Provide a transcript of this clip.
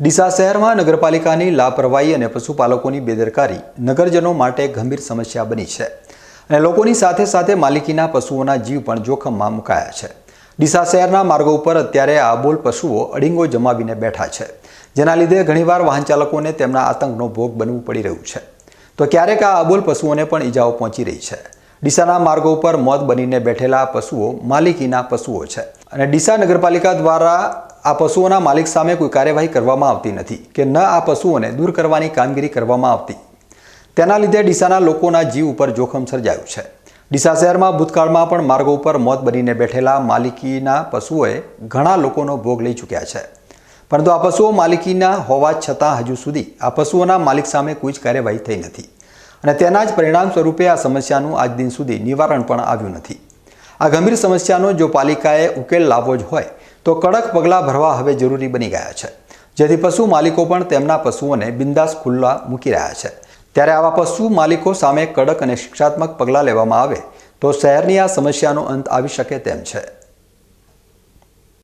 ડીસા શહેરમાં નગરપાલિકાની લાપરવાહી અને પશુપાલકોની બેદરકારી નગરજનો માટે ગંભીર સમસ્યા બની છે. અને લોકોની સાથે સાથે માલિકીના પશુઓના જીવ પણ જોખમમાં મુકાયા છે. ડીસા શહેરના માર્ગો ઉપર અત્યારે આબોલ પશુઓ અડીંગો જમાવીને બેઠા છે. જેના લીધે ઘણીવાર વાહન ચાલકોને તેમના આતંકનો ભોગ બનવું પડી રહ્યું છે. તો ક્યારેક આ અબોલ પશુઓને પણ ઈજાઓ પહોંચી રહી છે. ડીસાના માર્ગો ઉપર મોત બનીને બેઠેલા પશુઓ માલિકીના પશુઓ છે. અને ડીસા નગરપાલિકા દ્વારા આ પશુઓના માલિક સામે કોઈ કાર્યવાહી કરવામાં આવતી નથી કે ન આ પશુઓને દૂર કરવાની કામગીરી કરવામાં આવતી. તેના લીધે ડીસાના લોકોના જીવ ઉપર જોખમ સર્જાયું છે. ડીસા શહેરમાં ભૂતકાળમાં પણ માર્ગો ઉપર મોત બનીને બેઠેલા માલિકીના પશુઓએ ઘણા લોકોનો ભોગ લઈ ચૂક્યા છે. પરંતુ આ પશુઓ માલિકીના હોવા છતાં હજુ સુધી આ પશુઓના માલિક સામે કોઈ જ કાર્યવાહી થઈ નથી. અને તેના જ પરિણામ સ્વરૂપે આ સમસ્યાનું આજ દિન સુધી નિવારણ પણ આવ્યું નથી. આ ગંભીર સમસ્યાનો જો પાલિકાએ ઉકેલ લાવવો જ હોય તો કડક પગલાં ભરવા હવે જરૂરી બની ગયા છે. જેથી પશુ માલિકો પણ તેમના પશુઓને બિંદાસ ખુલ્લા મૂકી રહ્યા છે. ત્યારે આવા પશુ માલિકો સામે કડક અને શિક્ષાત્મક પગલાં લેવામાં આવે તો શહેરની આ સમસ્યાનો અંત આવી શકે તેમ છે.